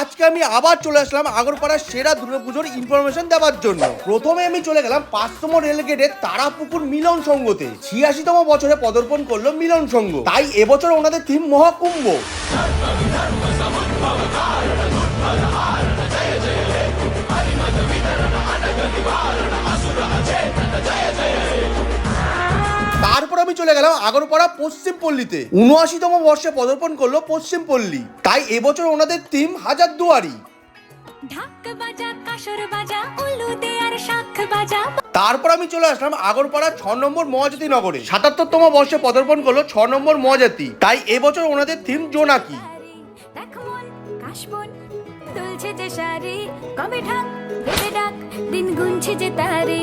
আজকে আমি আবার চলে আসলাম আগরপাড়ার সেরা দুর্গাপুজোর ইনফরমেশন দেওয়ার জন্য। প্রথমে আমি চলে গেলাম পাঁচতম রেলগেটের তারাপুকুর মিলন সংঘতে ছিয়াশিতম বছরে পদার্পণ করল মিলন সংঘ তাই এবছর ওনাদের থিম মহাকুম্ভ। তারপর আমি চলে গেলাম আগরপাড়া পশ্চিম পল্লীতে। উনআশিতম বর্ষে পদার্পণ করল পশ্চিম পল্লী। তাই এবছর ওনাদের থিম হাজার দুয়ারি তারপর আমি চলে আসলাম আগরপাড়া ছ নম্বর মহাজাতি নগরে। সাতাত্তরতম বর্ষে পদার্পণ করল ছ নম্বর মহাজাতি। তাই এবছর ওনাদের থিম জোনাকি। দেখ দুলছে যে শাড়ি কবে ঢাক দেবে ডাক দিন গুনছে যে তারে।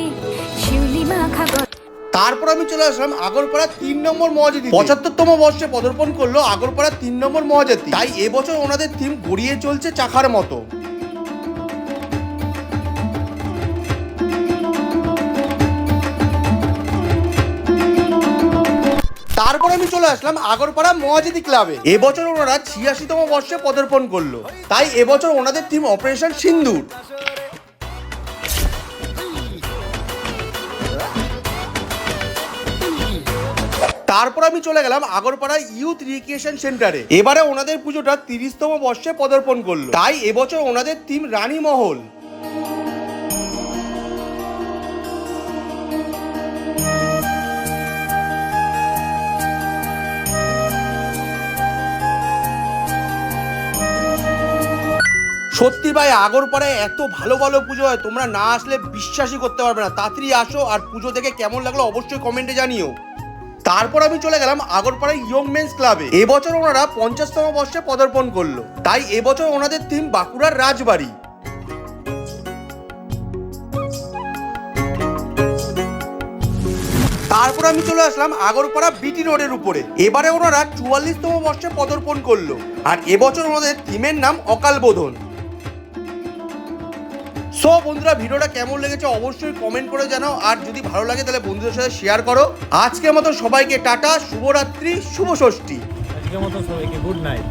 শিউলি মাখা তারপর আমি চলে আসলাম আগরপাড়া তিন নম্বর মহাজাতি পঁচাত্তরতম বর্ষে পদার্পণ করল আগরপাড়া তিন নম্বর মহাজাতি তাই এবছর ওনাদের থিম গড়িয়ে চলছে চাকার মতো। তারপর আমি চলে আসলাম আগরপাড়া মহাজাতি ক্লাবে। এবছর ওনারা ছিয়াশিতম বর্ষে পদার্পণ করল। তাই এবছর ওনাদের থিম অপারেশন সিন্দুর। তারপর আমি চলে গেলাম আগরপাড়া ইউথ রিক্রিয়েশন সেন্টারে। এবারে ওনাদের পুজোটা তিরিশতম বর্ষে পদার্পণ করল। তাই এবছর ওনাদের থিম রানী মহল। সত্যি ভাই, আগরপাড়ায় এত ভালো ভালো পুজো হয়, তোমরা না আসলে বিশ্বাসই করতে পারবে না। তাড়াতাড়ি আসো আর পুজো দেখে কেমন লাগল অবশ্যই কমেন্টে জানিও। তারপর আমি চলে গেলাম আগরপাড়া ইয়ং মেন্স ক্লাবে। এবছর ওনারা পঞ্চাশতম বর্ষে পদার্পণ করল। তাই এবছর ওনাদের থিম বাঁকুড়ার রাজবাড়ি। তারপর আমি চলে আসলাম আগরপাড়া বিটি রোডের উপরে। এবারে ওনারা চুয়াল্লিশতম বর্ষে পদার্পণ করল। আর এবছর ওনাদের থিমের নাম অকাল বোধন সো বন্ধুরা, ভিডিওটা কেমন লেগেছে অবশ্যই কমেন্ট করে জানাও। আর যদি ভালো লাগে, তাহলে বন্ধুদের সাথে শেয়ার করো। আজকের মতো সবাইকে টাটা, শুভরাত্রি, শুভ ষষ্ঠী। আজকের মতো সবাইকে গুড নাইট